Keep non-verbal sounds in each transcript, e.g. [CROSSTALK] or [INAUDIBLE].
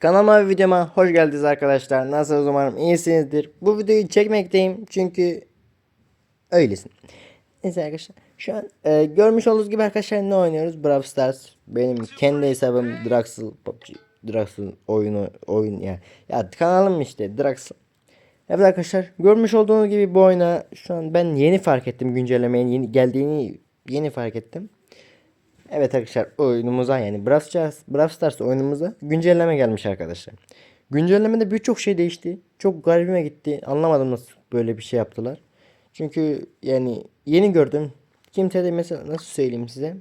Kanalıma ve videoma hoş geldiniz arkadaşlar. Nasılsınız umarım iyisinizdir. Bu videoyu çekmekteyim çünkü öylesin. Neyse arkadaşlar. Şu an e, görmüş olduğunuz gibi arkadaşlar ne oynuyoruz? Brawl Stars. Benim kendi hesabım Draxel PUBG. Draxel oyunu oyun ya. Ya kanalım işte Draxel. Evet arkadaşlar görmüş olduğunuz gibi bu oyuna şu an ben yeni fark ettim güncellemenin yeni geldiğini yeni fark ettim. Evet arkadaşlar oyunumuza yani Brawl Stars, oyunumuza güncelleme gelmiş arkadaşlar. Güncellemede birçok şey değişti. Çok garibime gitti. Anlamadım nasıl böyle bir şey yaptılar. Çünkü yani yeni gördüm. Kimse de mesela nasıl söyleyeyim size.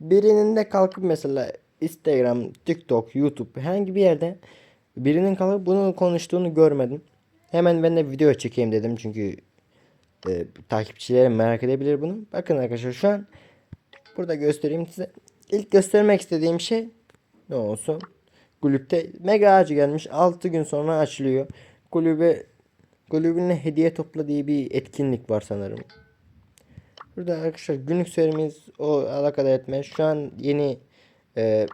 Birinin de kalkıp mesela Instagram, TikTok, YouTube herhangi bir yerde birinin kalkıp bunu konuştuğunu görmedim. Hemen ben de video çekeyim dedim çünkü e, takipçilerim merak edebilir bunu. Bakın arkadaşlar şu an Burada göstereyim size. İlk göstermek istediğim şey ne olsun? Kulüpte mega ağacı gelmiş. 6 gün sonra açılıyor. Kulübe kulübüne hediye topla diye bir etkinlik var sanırım. Burada arkadaşlar günlük serimiz o alakadar etmez. Şu an yeni e,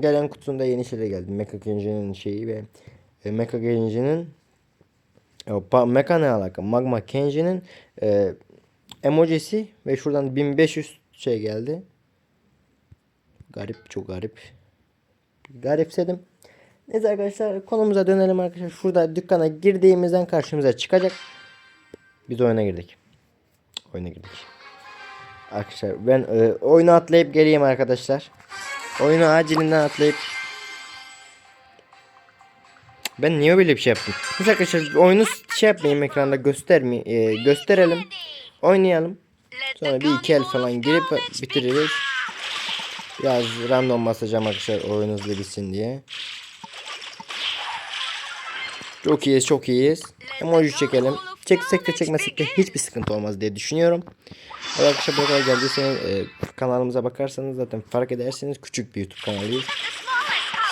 gelen kutusunda yeni şeyler geldi. Mecha Genji'nin şeyi ve e, Mecha Genji'nin Yok, Mecha ne alaka? Magma Kenji'nin e, emojisi ve şuradan 1500 şey geldi. Garip çok garip. Garipsedim. Neyse arkadaşlar konumuza dönelim arkadaşlar. Şurada dükkana girdiğimizden karşımıza çıkacak. Biz oyuna girdik. Oyuna girdik. Arkadaşlar ben e, oyunu atlayıp geleyim arkadaşlar. Oyunu acilinden atlayıp ben niye böyle bir şey yaptım? Arkadaşlar oyunu şey yapmayayım ekranda göstermi e, gösterelim. Oynayalım. Sonra bir iki el falan girip bitiririz. Biraz random basacağım arkadaşlar oyun hızlı bitsin diye. Çok iyiyiz çok iyiyiz. Emoji çekelim. Çeksek de çekmesek de hiçbir sıkıntı olmaz diye düşünüyorum. Evet arkadaşlar bu kadar geldiyseniz e, kanalımıza bakarsanız zaten fark edersiniz küçük bir YouTube kanalıyız.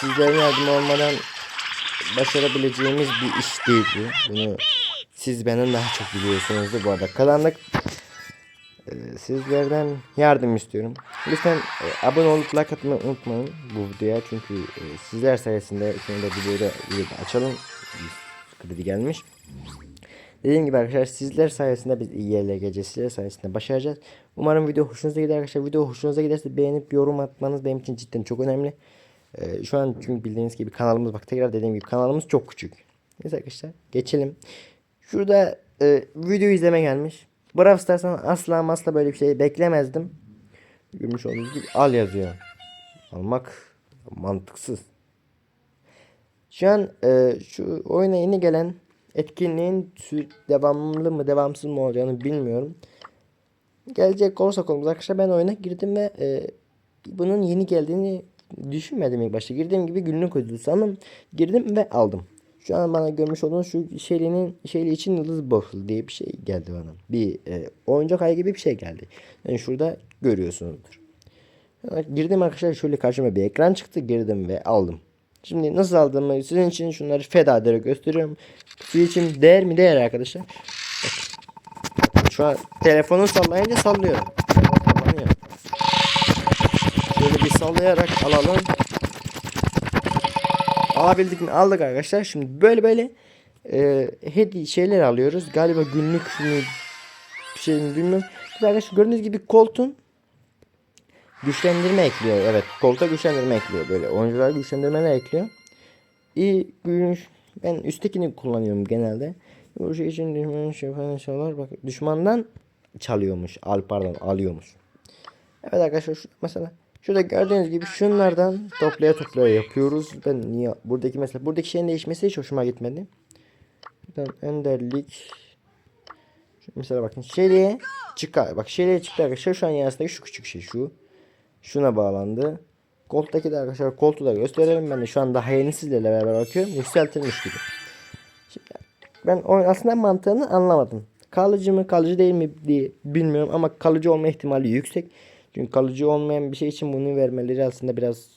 Sizlerin yardımı olmadan başarabileceğimiz bir iş değil bu. Bunu siz benden daha çok biliyorsunuzdur bu arada. Karanlık sizlerden yardım istiyorum. Lütfen e, abone olup like atmayı unutmayın bu videoya çünkü e, sizler sayesinde şimdi de videoda açalım. Kredi gelmiş. Dediğim gibi arkadaşlar sizler sayesinde biz iyi yerlere geleceğiz. Sizler sayesinde başaracağız. Umarım video hoşunuza gider arkadaşlar. Video hoşunuza giderse beğenip yorum atmanız benim için cidden çok önemli. Ee, şu an çünkü bildiğiniz gibi kanalımız bak tekrar dediğim gibi kanalımız çok küçük. Neyse arkadaşlar geçelim. Şurada e, video izleme gelmiş. Brawl Stars'tan asla asla böyle bir şey beklemezdim. Görmüş olduğunuz gibi al yazıyor. Almak mantıksız. Şu an e, şu oyuna yeni gelen etkinliğin devamlı mı devamsız mı olacağını bilmiyorum. Gelecek olursa konumuz arkadaşlar ben oyuna girdim ve e, bunun yeni geldiğini düşünmedim ilk başta. Girdiğim gibi günlük ödülü sandım. Girdim ve aldım. Şu an bana görmüş olduğunuz şu şeylinin şeyli için yıldız boful diye bir şey geldi bana. Bir e, oyuncak ay gibi bir şey geldi. Yani şurada görüyorsunuzdur. Yani girdim arkadaşlar şöyle karşıma bir ekran çıktı. Girdim ve aldım. Şimdi nasıl aldığımı sizin için şunları feda ederek gösteriyorum. Sizin için değer mi değer arkadaşlar. Şu an telefonu sallayınca sallıyor. Sallanıyor. Şöyle bir sallayarak alalım. Alabildik mi? Aldık arkadaşlar. Şimdi böyle böyle e, hediye şeyler alıyoruz. Galiba günlük bir şey mi bilmiyorum. Şimdi arkadaşlar gördüğünüz gibi koltuğun güçlendirme ekliyor. Evet koltuğa güçlendirme ekliyor. Böyle oyuncular güçlendirmeler ekliyor. İyi güç. Ben üsttekini kullanıyorum genelde. Bu şey için düşman şey falan şeyler bak düşmandan çalıyormuş. Al pardon alıyormuş. Evet arkadaşlar şu, mesela Şurada gördüğünüz gibi şunlardan toplaya toplaya yapıyoruz. Ben niye buradaki mesela buradaki şeyin değişmesi hiç hoşuma gitmedi. Buradan enderlik mesela bakın şeliğe çıkar. Bak şeliğe çıktı arkadaşlar. Şu an yanısındaki şu küçük şey şu. Şuna bağlandı. Koltuktaki de arkadaşlar koltuğu da gösterelim. Ben de şu an daha yeni sizlerle beraber bakıyorum. Yükseltilmiş gibi. Ben oyun aslında mantığını anlamadım. Kalıcı mı kalıcı değil mi diye bilmiyorum ama kalıcı olma ihtimali yüksek. Çünkü kalıcı olmayan bir şey için bunu vermeleri aslında biraz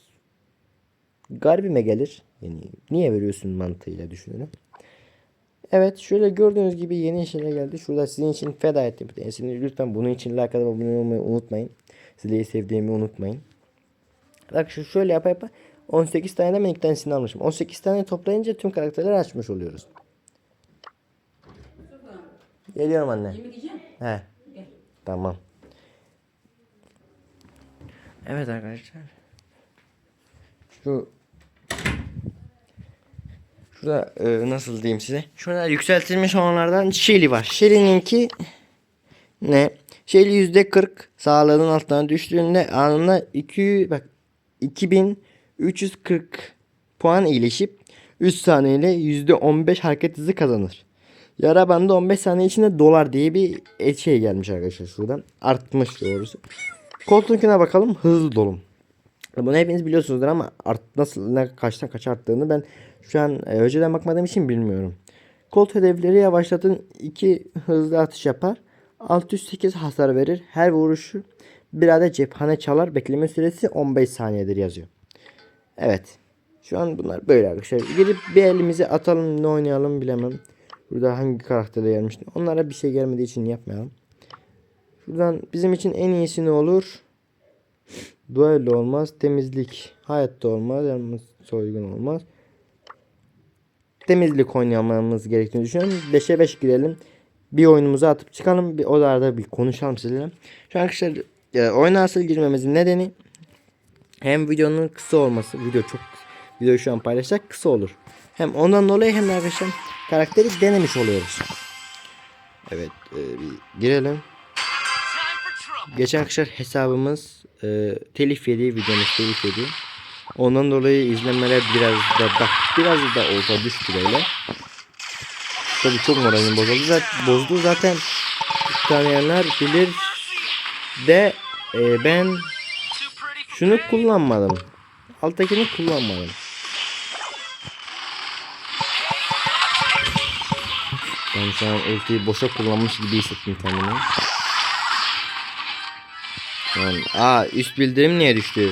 garibime gelir. Yani niye veriyorsun mantığıyla düşünelim. Evet şöyle gördüğünüz gibi yeni şeyler geldi. Şurada sizin için feda ettim. Yani lütfen bunun için like atıp abone olmayı unutmayın. Sizleri sevdiğimi unutmayın. Bak şu şöyle yapa yapa 18 tane de ben 2 tanesini almışım. 18 tane toplayınca tüm karakterleri açmış oluyoruz. Geliyorum anne. Yemek yiyeceğim. He. Gel. Tamam. Evet arkadaşlar. Şu Şurada e, nasıl diyeyim size? Şurada yükseltilmiş olanlardan Shelly var. Shelly'ninki ne? Shelly yüzde 40 sağlığının altına düştüğünde anında 2 bak 2340 puan iyileşip 3 saniyeyle yüzde 15 hareket hızı kazanır. Yara bandı 15 saniye içinde dolar diye bir şey gelmiş arkadaşlar şuradan. Artmış doğrusu. Koltuğunkine bakalım hızlı dolum. Bunu hepiniz biliyorsunuzdur ama art, nasıl ne kaçtan kaç arttığını ben şu an e, önceden bakmadığım için bilmiyorum. Kolt hedefleri yavaşlatın 2 hızlı atış yapar. 608 hasar verir. Her vuruşu bir adet cephane çalar. Bekleme süresi 15 saniyedir yazıyor. Evet. Şu an bunlar böyle arkadaşlar. Gidip bir elimizi atalım ne oynayalım bilemem. Burada hangi karakterde gelmişti. Onlara bir şey gelmediği için yapmayalım. Şuradan bizim için en iyisi ne olur? Duello olmaz. Temizlik. Hayatta olmaz. Yalnız soygun olmaz. Temizlik oynamamız gerektiğini düşünüyorum. 5'e 5 girelim. Bir oyunumuzu atıp çıkalım. Bir odalarda bir konuşalım sizinle. Şu an arkadaşlar e, oyuna asıl girmemizin nedeni hem videonun kısa olması. Video çok video şu an paylaşacak kısa olur. Hem ondan dolayı hem de arkadaşlar karakteri denemiş oluyoruz. Evet e, bir girelim. Geçen arkadaşlar hesabımız e, telif yedi. Videomuz telif yedi. Ondan dolayı izlenmeler biraz da bak biraz da olsa düştü böyle. Tabii çok moralim bozuldu. Zaten, bozdu zaten tanıyanlar bilir de e, ben şunu kullanmadım. Alttakini kullanmadım. Ben şu an ultiyi boşa kullanmış gibi hissettim kendimi. Yani, aa üst bildirim niye düştü?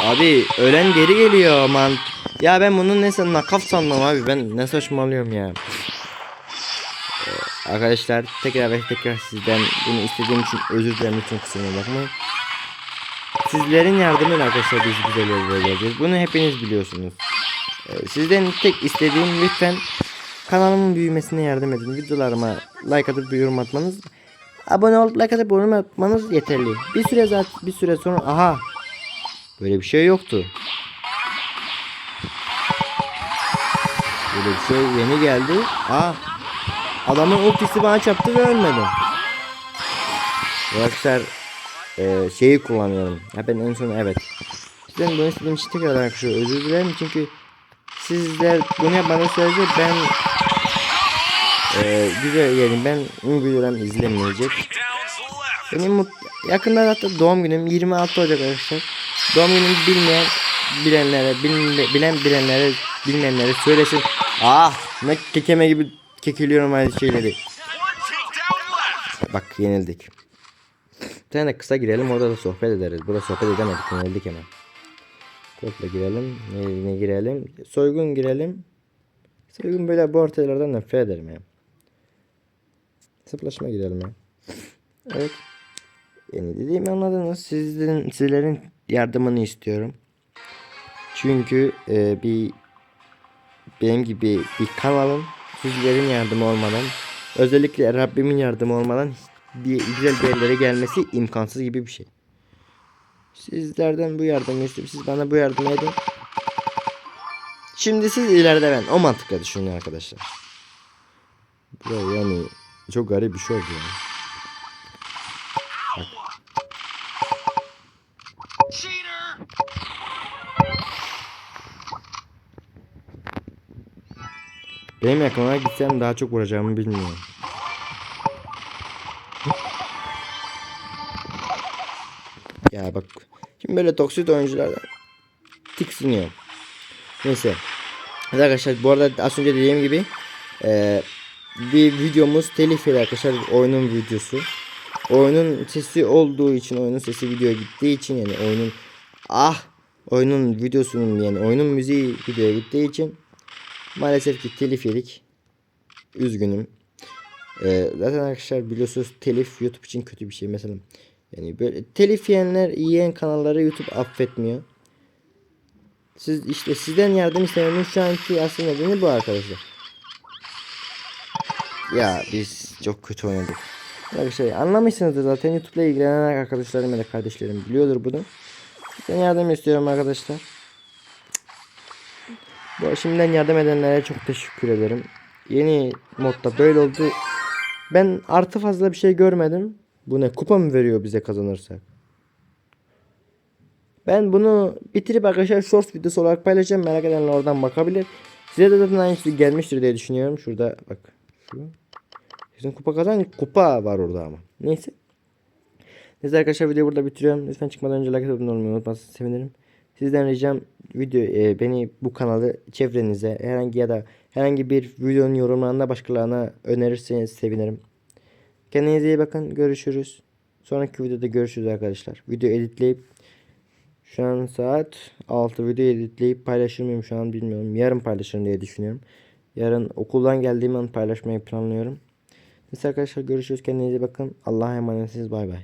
Abi ölen geri geliyor aman. Ya ben bunun neyse nakaf sandım abi. Ben ne saçmalıyorum ya. Ee, arkadaşlar tekrar ve tekrar sizden bunu istediğim için özür dilerim için kusuruma bakmayın. Sizlerin yardımıyla arkadaşlar biz güzel geleceğiz. Bunu hepiniz biliyorsunuz. Ee, sizden tek istediğim lütfen kanalımın büyümesine yardım edin. Videolarıma like atıp bir yorum atmanız abone olup like atıp yorum atmanız yeterli. Bir süre zaten bir süre sonra aha böyle bir şey yoktu. Böyle bir şey yeni geldi. Aa adamın ultisi bana çarptı ve ölmedim. Arkadaşlar e, şeyi kullanıyorum. Ya ben en son evet. Sizden bunu istediğim için tekrar arkadaşlar özür dilerim çünkü sizler bunu yapmadığınız sürece ben e, güzel yani bu videolarımı izlemeyecek. Benim mut- yakında hatta doğum günüm 26 Ocak arkadaşlar. Doğum günümü bilmeyen bilenlere, bilen, bilen bilenlere, bilmeyenlere söylesin. Ah ne kekeme gibi kekeliyorum aynı şeyleri. Bak yenildik. Bir tane kısa girelim orada da sohbet ederiz. Burada sohbet edemedik yenildik hemen. Kodla girelim. Ne, ne girelim? Soygun girelim. Soygun böyle bu ortalardan nefret ederim ya. Sıplaşma girelim ya. [LAUGHS] Evet. Yani dediğimi anladınız. Sizlerin, sizlerin yardımını istiyorum. Çünkü e, bir benim gibi bir kanalın sizlerin yardımı olmadan özellikle Rabbimin yardımı olmadan bir güzel yerlere gelmesi imkansız gibi bir şey. Sizlerden bu yardımı istiyorum. Siz bana bu yardımı edin. Şimdi siz ileride ben. O mantıkla düşünün arkadaşlar. Yani çok garip bir şey oldu yani. Benim yakınına gitsem daha çok vuracağımı bilmiyorum. Ya bak. Şimdi böyle toksit oyunculardan tiksiniyor. Neyse. Evet arkadaşlar bu arada az önce dediğim gibi eee, bir videomuz telif yedi arkadaşlar oyunun videosu. Oyunun sesi olduğu için oyunun sesi videoya gittiği için yani oyunun ah oyunun videosunun yani oyunun müziği videoya gittiği için maalesef ki telif yedik. Üzgünüm. Ee, zaten arkadaşlar biliyorsunuz telif YouTube için kötü bir şey mesela. Yani böyle telif yiyenler yiyen kanalları YouTube affetmiyor. Siz işte sizden yardım istememin şu anki asıl nedeni bu arkadaşlar. Ya biz çok kötü oynadık. Arkadaşlar anlamışsınızdır zaten YouTube'la ilgilenen arkadaşlarım ya da kardeşlerim biliyordur bunu. Ben yardım istiyorum arkadaşlar. Bu şimdiden yardım edenlere çok teşekkür ederim. Yeni modda böyle oldu. Ben artı fazla bir şey görmedim. Bu ne? Kupa mı veriyor bize kazanırsak? Ben bunu bitirip arkadaşlar short videosu olarak paylaşacağım. Merak edenler oradan bakabilir. Size de zaten aynısı gelmiştir diye düşünüyorum. Şurada bak. Şu. Bizim kupa kazan kupa var orada ama. Neyse. Neyse arkadaşlar videoyu burada bitiriyorum. Lütfen çıkmadan önce like atıp olmayı unutmazsanız sevinirim. Sizden ricam video e, beni bu kanalı çevrenize herhangi ya da herhangi bir videonun yorumlarında başkalarına önerirseniz sevinirim. Kendinize iyi bakın. Görüşürüz. Sonraki videoda görüşürüz arkadaşlar. Video editleyip şu an saat 6 video editleyip paylaşır mıyım şu an bilmiyorum. Yarın paylaşırım diye düşünüyorum. Yarın okuldan geldiğim an paylaşmayı planlıyorum. Neyse arkadaşlar görüşürüz. Kendinize bakın. Allah'a emanetsiniz. Bay bay.